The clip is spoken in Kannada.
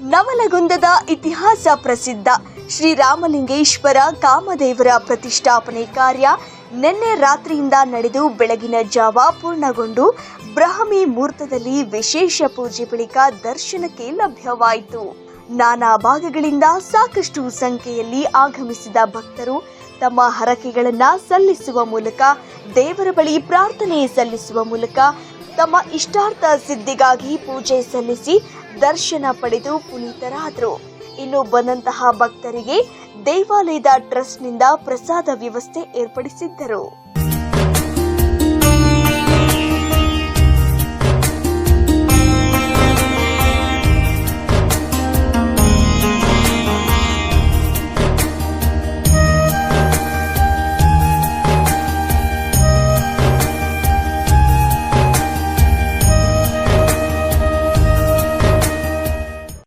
ನವಲಗುಂದದ ಇತಿಹಾಸ ಪ್ರಸಿದ್ಧ ಶ್ರೀರಾಮಲಿಂಗೇಶ್ವರ ಕಾಮದೇವರ ಪ್ರತಿಷ್ಠಾಪನೆ ಕಾರ್ಯ ನಿನ್ನೆ ರಾತ್ರಿಯಿಂದ ನಡೆದು ಬೆಳಗಿನ ಜಾವ ಪೂರ್ಣಗೊಂಡು ಬ್ರಹ್ಮಿ ಮುಹೂರ್ತದಲ್ಲಿ ವಿಶೇಷ ಪೂಜೆ ಬಳಿಕ ದರ್ಶನಕ್ಕೆ ಲಭ್ಯವಾಯಿತು. ನಾನಾ ಭಾಗಗಳಿಂದ ಸಾಕಷ್ಟು ಸಂಖ್ಯೆಯಲ್ಲಿ ಆಗಮಿಸಿದ ಭಕ್ತರು ತಮ್ಮ ಹರಕೆಗಳನ್ನು ಸಲ್ಲಿಸುವ ಮೂಲಕ ದೇವರ ಬಳಿ ಪ್ರಾರ್ಥನೆ ಸಲ್ಲಿಸುವ ಮೂಲಕ ತಮ್ಮ ಇಷ್ಟಾರ್ಥ ಸಿದ್ಧಿಗಾಗಿ ಪೂಜೆ ಸಲ್ಲಿಸಿ ದರ್ಶನ ಪಡೆದು ಪುನೀತರಾದರು. ಇನ್ನು ಬಂದಂತಹ ಭಕ್ತರಿಗೆ ದೇವಾಲಯದ ಟ್ರಸ್ಟ್ನಿಂದ ಪ್ರಸಾದ ವ್ಯವಸ್ಥೆ ಏರ್ಪಡಿಸಿದ್ದರು.